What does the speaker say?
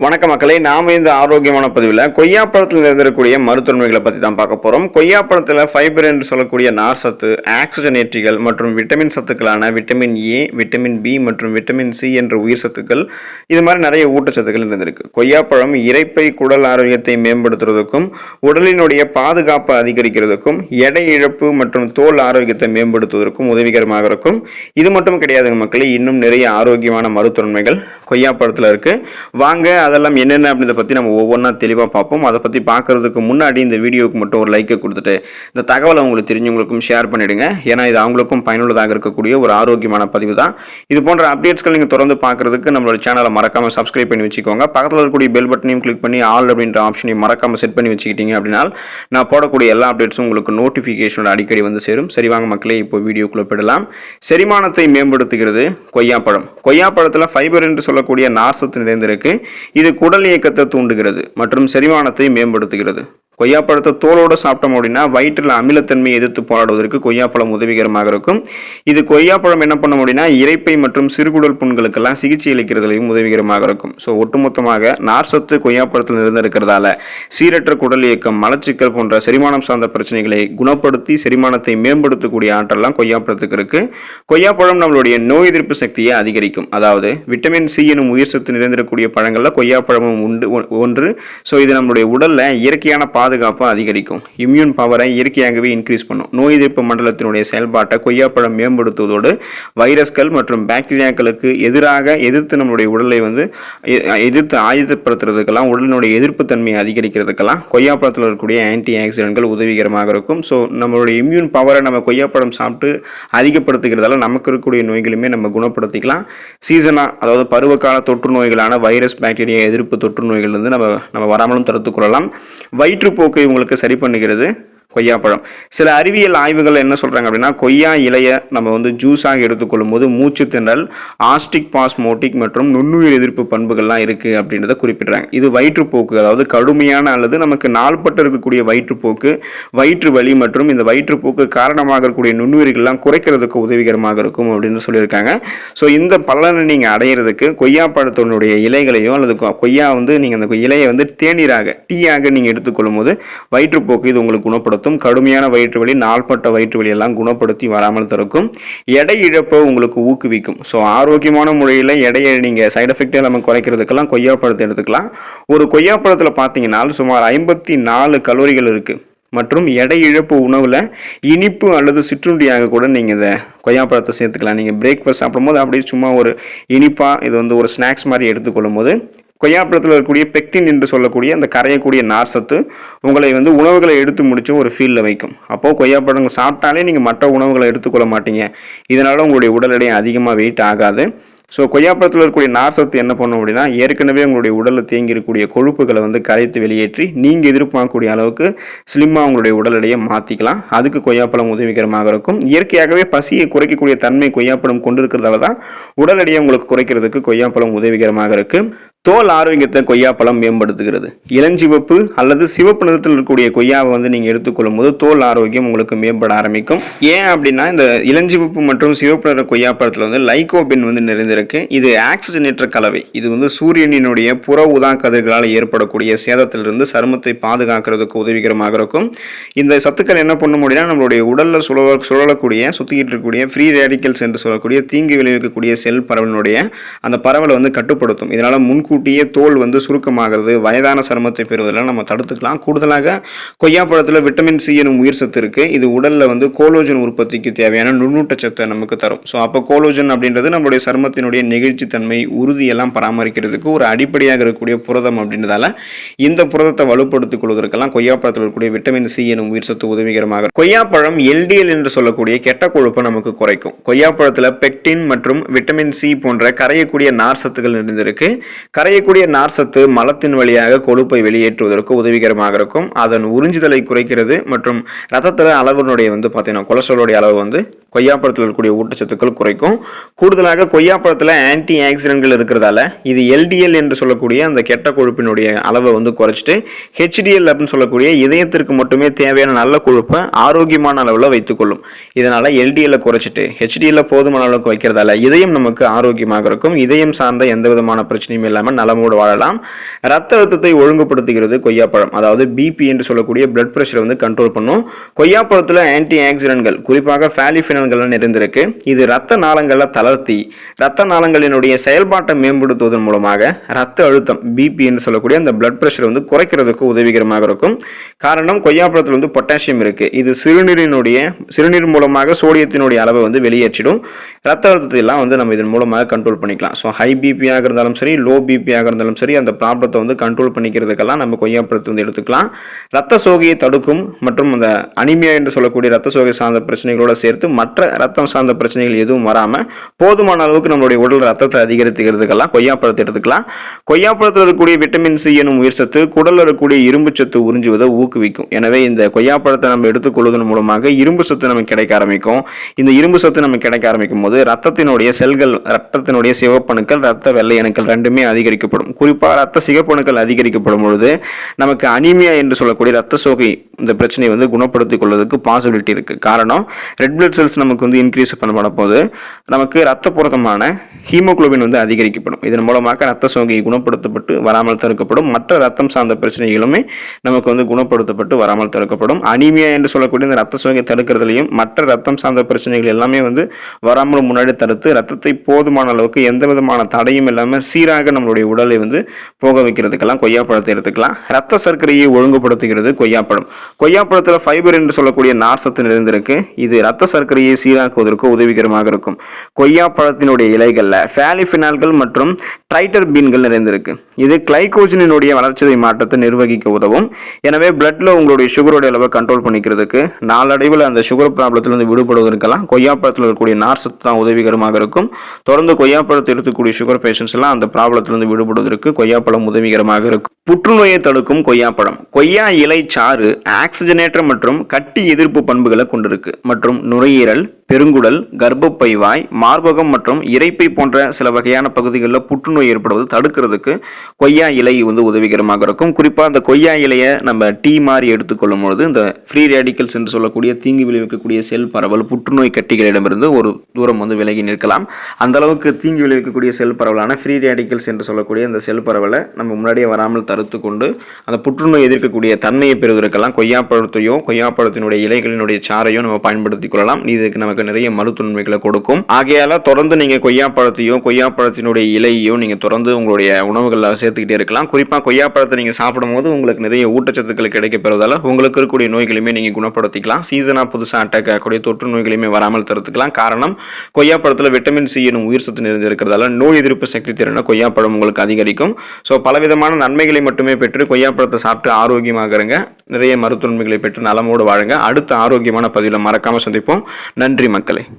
வணக்க மக்களை நாம இந்த ஆரோக்கியமான பதிவில் கொய்யாப்பழத்தில் இருந்திருக்கக்கூடிய மருத்துவமைகளை பற்றி தான் பார்க்க போகிறோம் கொய்யாப்பழத்தில் ஃபைபர் என்று சொல்லக்கூடிய நார் சத்து ஆக்சிஜனேற்றிகள் மற்றும் விட்டமின் சத்துக்களான விட்டமின் ஏ விட்டமின் பி மற்றும் விட்டமின் சி என்ற உயிர் சத்துக்கள் இது மாதிரி நிறைய ஊட்டச்சத்துக்கள் இருந்திருக்கு கொய்யாப்பழம் இறைப்பை குடல் ஆரோக்கியத்தை மேம்படுத்துறதுக்கும் உடலினுடைய பாதுகாப்பை அதிகரிக்கிறதுக்கும் எடை இழப்பு மற்றும் தோல் ஆரோக்கியத்தை மேம்படுத்துவதற்கும் உதவிகரமாக இருக்கும். இது மட்டும் கிடையாதுங்க மக்களே இன்னும் நிறைய ஆரோக்கியமான மருத்துவமைகள் கொய்யாப்பழத்தில் இருக்குது வாங்க அதெல்லாம் என்னென்ன அப்படின்றத பற்றி நம்ம ஒவ்வொன்றா தெளிவாக பார்ப்போம். அதை பற்றி பார்க்குறதுக்கு முன்னாடி இந்த வீடியோவுக்கு மட்டும் ஒரு லைக்கை கொடுத்துட்டு இந்த தகவலை உங்களுக்கு தெரிஞ்சவங்களுக்கும் ஷேர் பண்ணிவிடுங்க ஏன்னா இது அவங்களுக்கும் பயனுள்ளதாக இருக்கக்கூடிய ஒரு ஆரோக்கியமான பதிவு தான். இது போன்ற அப்டேட்ஸ்கள் நீங்கள் தொடர்ந்து பார்க்குறதுக்கு நம்மளோட சேனலை மறக்காமல் சப்ஸ்கிரைப் பண்ணி வச்சுக்கோங்க. பக்கத்தில் இருக்கக்கூடிய பெல் பட்டனையும் கிளிக் பண்ணி ஆல் அப்படின்ற ஆப்ஷனையும் மறக்காமல் செட் பண்ணி வச்சுக்கிட்டீங்க அப்படின்னா நான் போடக்கூடிய எல்லா அப்டேட்ஸும் உங்களுக்கு நோட்டிஃபிகேஷனோட அடிக்கடி வந்து சேரும். சரி வாங்க மக்களே இப்போ வீடியோக்குள்ளே போயிடலாம். செரிமானத்தை மேம்படுத்துகிறது கொய்யாப்பழம். கொய்யாப்பழத்தில் ஃபைபர் என்று சொல்லக்கூடிய நார்சத்து நிறைந்திருக்கு. இது குடல் இயக்கத்தை தூண்டுகிறது மற்றும் செரிமானத்தை மேம்படுத்துகிறது. கொய்யாப்பழத்தை தோலோடு சாப்பிட்டோம் அப்படின்னா வயிற்றில் அமிலத்தன்மையை எதிர்த்து போராடுவதற்கு கொய்யாப்பழம் உதவிகரமாக இருக்கும். இது கொய்யாப்பழம் என்ன பண்ண முடியும்னா இரைப்பை மற்றும் சிறுகுடல் புண்களுக்கெல்லாம் சிகிச்சை அளிக்கிறதுலையும் உதவிகரமாக இருக்கும். ஸோ ஒட்டுமொத்தமாக நார்சத்து கொய்யாப்பழத்தில் இருந்திருக்கிறதால சீரற்ற குடல் இயக்கம் மலச்சிக்கல் போன்ற செரிமானம் சார்ந்த பிரச்சனைகளை குணப்படுத்தி செரிமானத்தை மேம்படுத்தக்கூடிய ஆற்றலாம் கொய்யாப்பழத்துக்கு இருக்கு. கொய்யாப்பழம் நம்மளுடைய நோய் எதிர்ப்பு சக்தியை அதிகரிக்கும். அதாவது விட்டமின் சி எனும் உயிர் சத்து நிறைந்திருக்கக்கூடிய பழங்களில் கொய்யாப்பழமும் உண்டு ஒ- ஒன்று. ஸோ இது நம்மளுடைய உடலில் இயற்கையான பாதுகாப்பை அதிகரிக்கும். இம்யூன் பவரை இயற்கையாகவே இன்க்ரீஸ் பண்ணும். நோய் எதிர்ப்பு மண்டலத்தினுடைய செயல்பாட்டை கொய்யாப்பழம் மேம்படுத்துவதோடு வைரஸ்கள் மற்றும் பாக்டீரியாக்களுக்கு எதிராக எதிர்த்து நம்மளுடைய உடலை வந்து எ- எதிர்த்து ஆயுதப்படுத்துறதுக்கெல்லாம் உடலினுடைய எதிர்ப்பு தன்மையை அதிகரிக்கிறதுக்கெல்லாம் கொய்யாப்பழத்தில் இருக்கக்கூடிய ஆன்டி ஆக்சிடென்ட்கள் உதவிகரமாக இருக்கும். ஸோ நம்மளுடைய இம்யூன் பவரை நம்ம கொய்யாப்பழம் சாப்பிட்டு அதிகப்படுத்துகிறதால நமக்கு இருக்கக்கூடிய நோய்களுமே நம்ம குணப்படுத்திக்கலாம். சீசனாக அதாவது பருவகால தொற்று நோய்களான வைரஸ் பாக்டீரியா எதிர்ப்பு தொற்று நோய்கள் வந்து நம்ம நம்ம வராமலும் தடுத்துக்கொள்ளலாம் வயிற்று போக்கை உங்களுக்கு சரி பண்ணுகிறது. கொய்யாப்பழம். சில அறிவியல் ஆய்வுகள் என்ன சொல்கிறாங்க அப்படின்னா கொய்யா இலையை நம்ம வந்து ஜூஸாக எடுத்துக்கொள்ளும் போது மூச்சு திணறல் ஆஸ்டிக் பாஸ்மோட்டிக் மற்றும் நுண்ணுயிர் எதிர்ப்பு பண்புகள்லாம் இருக்குது அப்படின்றத குறிப்பிடுறாங்க. இது வயிற்றுப்போக்கு அதாவது கடுமையான அல்லது நமக்கு நாள்பட்டு இருக்கக்கூடிய வயிற்றுப்போக்கு வயிற்று வலி மற்றும் இந்த வயிற்றுப்போக்கு காரணமாக இருக்கக்கூடிய நுண்ணுயிர்கள்லாம் குறைக்கிறதுக்கு உதவிகரமாக இருக்கும் அப்படின்னு சொல்லியிருக்காங்க. ஸோ இந்த பலனை நீங்கள் அடையிறதுக்கு கொய்யா பழத்தினுடைய இலைகளையோ அல்லது கொய்யா வந்து நீங்கள் அந்த இலையை வந்து தேநீராக டீயாக நீங்கள் எடுத்துக்கொள்ளும் போது வயிற்றுப்போக்கு இது உங்களுக்கு குணப்படுத்தும் கடுமையான வயிற்று வலி நாள்பட்ட வயிற்று வலி எல்லாம் குணப்படுத்தி வராமல் தடுக்கும். எடை இழப்பை உங்களுக்கு ஊக்குவிக்கும். ஸோ ஆரோக்கியமான முறையில் எடையை நீங்கள் சைடு எஃபெக்டே நம்ம குறைக்கிறதுக்கெல்லாம் கொய்யாப்பழத்தை எடுத்துக்கலாம். ஒரு கொய்யாப்பழத்தில் பார்த்தீங்கன்னா சுமார் ஐம்பத்தி நாலு கலோரிகள் இருக்குது மற்றும் எடை இழப்பு உணவில் இனிப்பு அல்லது சிற்றுண்டியாக கூட நீங்கள் இதை கொய்யாப்பழத்தை சேர்த்துக்கலாம். நீங்கள் பிரேக்ஃபாஸ்ட் சாப்பிடும்போது அப்படியே சும்மா ஒரு இனிப்பாக இது வந்து ஒரு ஸ்நாக்ஸ் மாதிரி எடுத்துக்கொள்ளும் போது கொய்யாப்பழத்தில் இருக்கக்கூடிய பெக்டின் என்று சொல்லக்கூடிய அந்த கரையக்கூடிய நார்சத்து உங்களை வந்து உணவுகளை எடுத்து முடிச்சு ஒரு ஃபீல்டில் வைக்கும். அப்போது கொய்யாப்பழங்கள் சாப்பிட்டாலே நீங்கள் மற்ற உணவுகளை எடுத்துக்கொள்ள மாட்டீங்க. இதனால் உங்களுடைய உடல் எடையும் அதிகமாக வெயிட் ஆகாது. ஸோ கொய்யாப்பழத்தில் இருக்கக்கூடிய நார் சத்து என்ன பண்ணும் அப்படின்னா ஏற்கனவே உங்களுடைய உடலில் தேங்கி இருக்கக்கூடிய கொழுப்புகளை வந்து கரைத்து வெளியேற்றி நீங்கள் எதிர்பார்க்கக்கூடிய அளவுக்கு ஸ்லிம்மாக உங்களுடைய உடல் எடையை மாற்றிக்கலாம் அதுக்கு கொய்யாப்பழம் உதவிகரமாக இருக்கும். இயற்கையாகவே பசியை குறைக்கக்கூடிய தன்மை கொய்யாப்பழம் கொண்டிருக்கிறதால தான் உடல் எடையை உங்களுக்கு குறைக்கிறதுக்கு கொய்யாப்பழம் உதவிகரமாக இருக்குது தோல் ஆரோக்கியத்தை கொய்யாப்பழம் மேம்படுத்துகிறது. இளஞ்சிவப்பு அல்லது சிவப்பு நிறத்தில் இருக்கக்கூடிய கொய்யாவை வந்து நீங்கள் எடுத்துக்கொள்ளும் போது தோல் ஆரோக்கியம் உங்களுக்கு மேம்பட ஆரம்பிக்கும். ஏன் அப்படின்னா இந்த இளஞ்சிவப்பு மற்றும் சிவப்பு நிற கொய்யாப்பழத்தில் வந்து லைகோபின் வந்து நிறைந்திருக்கு. இது ஆக்சிஜனேற்ற கலவை. இது வந்து சூரியனினுடைய புற உதா கதிர்களால் ஏற்படக்கூடிய சேதத்திலிருந்து சருமத்தை பாதுகாக்கிறதுக்கு உதவிகரமாக இருக்கும். இந்த சத்துக்கள் என்ன பண்ண முடியும்னா நம்மளுடைய உடலில் சுழல சுழலக்கூடிய சுற்றிக்கிட்டு இருக்கக்கூடிய ஃப்ரீ ரேடிக்கல்ஸ் என்று சொல்லக்கூடிய தீங்கு விளைவிக்கக்கூடிய செல் பரவலினுடைய அந்த பரவலை வந்து கட்டுப்படுத்தும். இதனால் முன் முன்கூட்டியே தோல் வந்து சுருக்கமாகிறது வயதான சருமத்தை பெறுவதெல்லாம் நம்ம தடுத்துக்கலாம். கூடுதலாக கொய்யாப்பழத்தில் விட்டமின் சி எனும் உயிர் சத்து இருக்குது இது உடலில் வந்து கோலோஜன் உற்பத்திக்கு தேவையான நுண்ணூட்டச்சத்தை நமக்கு தரும். ஸோ அப்போ கோலோஜன் அப்படின்றது நம்மளுடைய சருமத்தினுடைய நெகிழ்ச்சித்தன்மை உறுதியெல்லாம் பராமரிக்கிறதுக்கு ஒரு அடிப்படையாக இருக்கக்கூடிய புரதம் அப்படின்றதால இந்த புரதத்தை வலுப்படுத்திக் கொள்வதற்கெல்லாம் கொய்யாப்பழத்தில் இருக்கக்கூடிய விட்டமின் சி எனும் உயிர் சத்து உதவிகரமாக கொய்யாப்பழம் எல்டிஎல் என்று சொல்லக்கூடிய கெட்ட கொழுப்பை நமக்கு குறைக்கும். கொய்யாப்பழத்தில் பெக்டின் மற்றும் விட்டமின் சி போன்ற கரையக்கூடிய நார் சத்துக்கள் நிறைந்திருக்கு. கரையக்கூடிய நார் சத்து மலத்தின் வழியாக கொழுப்பை வெளியேற்றுவதற்கு உதவிகரமாக இருக்கும். அதன் உறிஞ்சுதலை குறைக்கிறது மற்றும் ரத்தத்தில் அளவினுடைய வந்து பார்த்தீங்கன்னா கொலஸ்ட்ராலோடைய அளவு வந்து கொய்யாப்பழத்தில் இருக்கக்கூடிய ஊட்டச்சத்துக்கள் குறைக்கும். கூடுதலாக கொய்யாப்பழத்தில் ஆன்டி ஆக்சிடென்ட்கள் இருக்கிறதால இது எல்டிஎல் என்று சொல்லக்கூடிய அந்த கெட்ட கொழுப்பினுடைய அளவை வந்து குறைச்சிட்டு ஹெச்டிஎல் அப்படின்னு சொல்லக்கூடிய இதயத்திற்கு மட்டுமே தேவையான நல்ல கொழுப்பை ஆரோக்கியமான அளவில் வைத்துக்கொள்ளும். இதனால் எல்டிஎல்லை குறைச்சிட்டு ஹெச்டிஎல்ல போதுமான அளவுக்கு வைக்கிறதால இதயம் நமக்கு ஆரோக்கியமாக இருக்கும். இதயம் சார்ந்த எந்த விதமான பிரச்சனையும் இல்லாமல் இல்லாமல் நலமோடு வாழலாம். ரத்த அழுத்தத்தை ஒழுங்குபடுத்துகிறது கொய்யாப்பழம். அதாவது பிபி என்று சொல்லக்கூடிய பிளட் ப்ரெஷரை வந்து கண்ட்ரோல் பண்ணும். கொய்யாப்பழத்தில் ஆன்டி ஆக்சிடென்ட்கள் குறிப்பாக ஃபேலிஃபினல்கள்லாம் நிறைந்திருக்கு. இது ரத்த நாளங்களை தளர்த்தி ரத்த நாளங்களினுடைய செயல்பாட்டை மேம்படுத்துவதன் மூலமாக ரத்த அழுத்தம் பிபி என்று சொல்லக்கூடிய அந்த பிளட் ப்ரெஷரை வந்து குறைக்கிறதுக்கு உதவிகரமாக இருக்கும். காரணம் கொய்யாப்பழத்தில் வந்து பொட்டாசியம் இருக்கு. இது சிறுநீரினுடைய சிறுநீர் மூலமாக சோடியத்தினுடைய அளவை வந்து வெளியேற்றிடும். ரத்த அழுத்தத்தை எல்லாம் வந்து நம்ம இதன் மூலமாக கண்ட்ரோல் பண்ணிக்கலாம். ஸோ ஹை பிபியாக இருந்தாலும் சரி லோ பிபியாக இருந்தாலும் சரி அந்த ப்ராப்ளத்தை வந்து கண்ட்ரோல் பண்ணிக்கிறதுக்கெல்லாம் நம்ம கொய்யாப்பழத்தை வந்து எடுத்துக்கலாம். ரத்த சோகையை தடுக்கும் மற்றும் அந்த அனிமியா என்று சொல்லக்கூடிய ரத்த சோகை சார்ந்த பிரச்சனைகளோடு சேர்த்து மற்ற ரத்தம் சார்ந்த பிரச்சனைகள் எதுவும் வராமல் போதுமான அளவுக்கு நம்மளுடைய உடல் ரத்தத்தை அதிகரித்துக்கிறதுக்கெல்லாம் கொய்யாப்பழத்தை எடுத்துக்கலாம். கொய்யாப்பழத்தில் இருக்கக்கூடிய விட்டமின் சி எனும் உயிர் சத்து குடலில் இருக்கக்கூடிய இரும்பு சத்து உறிஞ்சுவதை ஊக்குவிக்கும். எனவே இந்த கொய்யாப்பழத்தை நம்ம எடுத்துக்கொள்வதன் மூலமாக இரும்பு சத்து நமக்கு கிடைக்க ஆரம்பிக்கும். இந்த இரும்பு சத்து நமக்கு கிடைக்க ஆரம்பிக்கும் போது ரத்தத்தினுடைய செல்கள் ரத்தத்தினுடைய சிவப்பணுக்கள் ரத்த வெள்ளை அணுக்கள் ரெண்டுமே அதிக அதிகரிக்கப்படும். குறிப்பாக ரத்த சிகப்பணுக்கள் அதிகரிக்கப்படும் பொழுது நமக்கு அனிமியா என்று சொல்லக்கூடிய ரத்த சோகை இந்த பிரச்சனையை வந்து குணப்படுத்திக் கொள்வதற்கு பாசிபிலிட்டி இருக்குது காரணம் ரெட் பிளட் செல்ஸ் நமக்கு வந்து இன்க்ரீஸ் பண்ணப்பட போது நமக்கு ரத்த புரதமான ஹீமோகுளோபின் வந்து அதிகரிக்கப்படும். இதன் மூலமாக ரத்த சோகை குணப்படுத்தப்பட்டு வராமல் தடுக்கப்படும். மற்ற ரத்தம் சார்ந்த பிரச்சனைகளுமே நமக்கு வந்து குணப்படுத்தப்பட்டு வராமல் தடுக்கப்படும். அனிமியா என்று சொல்லக்கூடிய இந்த ரத்த சோகை தடுக்கிறதுலையும் மற்ற ரத்தம் சார்ந்த பிரச்சனைகள் எல்லாமே வந்து வராமல் முன்னாடி தடுத்து ரத்தத்தை போதுமான அளவுக்கு எந்த விதமான தடையும் இல்லாமல் சீராக நம்மளுடைய நம்முடைய உடலை வந்து போக வைக்கிறதுக்கெல்லாம் கொய்யாப்பழத்தை எடுத்துக்கலாம். ரத்த சர்க்கரையை ஒழுங்குபடுத்துகிறது கொய்யாப்பழம். கொய்யாப்பழத்தில் ஃபைபர் என்று சொல்லக்கூடிய நார்சத்து நிறைந்திருக்கு. இது ரத்த சர்க்கரையை சீராக்குவதற்கு உதவிகரமாக இருக்கும். கொய்யாப்பழத்தினுடைய இலைகளில் ஃபேலிஃபினால்கள் மற்றும் ட்ரைட்டர் பீன்கள் நிறைந்திருக்கு. இது கிளைகோஜினுடைய வளர்ச்சிதை மாற்றத்தை நிர்வகிக்க உதவும். எனவே பிளட்டில் உங்களுடைய சுகருடைய அளவை கண்ட்ரோல் பண்ணிக்கிறதுக்கு நாளடைவில் அந்த சுகர் ப்ராப்ளத்திலிருந்து விடுபடுவதற்கெல்லாம் கொய்யாப்பழத்தில் இருக்கக்கூடிய நார்சத்து தான் உதவிகரமாக இருக்கும். தொடர்ந்து கொய்யாப்பழத்தை எடுத்துக்கூடிய சுகர் பேஷண்ட்ஸ் எல்லாம் அந்த ப்ராப்ளத்திலிருந்து விடுபடுவதற்கு கொய்யாப்பழம் உதவிகரமாக இருக்கும். புற்றுநோயை தடுக்கும் கொய்யாப்பழம். கொய்யா இலை சாறு ஆக்சிஜனேற்ற மற்றும் கட்டி எதிர்ப்பு பண்புகளை கொண்டிருக்கு. மற்றும் நுரையீரல் பெருங்குடல் கர்ப்பப்பைவாய் மார்பகம் மற்றும் இரைப்பை போன்ற சில வகையான பகுதிகளில் புற்றுநோய் ஏற்படுவது தடுக்கிறதுக்கு கொய்யா இலை வந்து உதவிகரமாக இருக்கும். குறிப்பாக அந்த கொய்யா இலையை நம்ம டீ மாதிரி எடுத்துக்கொள்ளும் பொழுது இந்த ஃப்ரீ ரேடிக்கல்ஸ் என்று சொல்லக்கூடிய தீங்கு விளைவிக்கக்கூடிய செல் பரவல் புற்றுநோய் கட்டிகளிடமிருந்து ஒரு தூரம் வந்து விலகி நிற்கலாம். அந்த அளவுக்கு தீங்கு விளைவிக்கக்கூடிய செல் பரவலான ஃப்ரீ ரேடிக்கல்ஸ் என்று சொல்லக்கூடிய அந்த செல் பரவலை நம்ம முன்னாடியே வராமல் தடுத்து கொண்டு அந்த புற்றுநோய் எதிர்க்கக்கூடிய தன்மையை பெறுவதற்கெல்லாம் கொய்யாப்பழத்தையோ கொய்யாப்பழத்தினுடைய இலைகளினுடைய சாரையோ நம்ம பயன்படுத்திக் கொள்ளலாம். இதுக்கு நமக்கு நிறைய மருத்துவன்மைகளை கொடுக்கும். ஆகையால தொடர்ந்து நீங்க கொய்யாப்பழத்தையோ கொய்யாப்பழத்தினுடைய இலையோ நீங்க தொடர்ந்து உங்களுடைய உணவுகளில் சேர்த்துக்கிட்டே இருக்கலாம். குறிப்பாக கொய்யாப்பழத்தை நீங்க சாப்பிடும்போது உங்களுக்கு நிறைய ஊட்டச்சத்துக்கள் கிடைக்கப்பெறுவதால உங்களுக்கு இருக்கக்கூடிய நோய்களையுமே நீங்க குணப்படுத்திக்கலாம். சீசனாக புதுசாக அட்டாக் ஆகக்கூடிய தொற்று நோய்களையுமே வராமல் தடுத்துக்கலாம். காரணம் கொய்யாப்பழத்தில் விட்டமின் சி எனும் உயிர் சத்து நிறைந்திருக்கிறதால நோய் எதிர்ப்பு சக்தி திறனை கொய்யாப்பழம் உங்களுக்கு அதிகரிக்கும். ஸோ பலவிதமான நன்மைகளை மட்டுமே பெற்று கொய்யாப்பழத்தை சாப்பிட்டு ஆரோக்கியமாக இருங்க. நிறைய மருத்துவன்மைகளை பெற்று நலமோடு வாழுங்க. அடுத்த ஆரோக்கியமான பதிவில் மறக்காமல் சந்திப்போம். நன்றி மக்களே.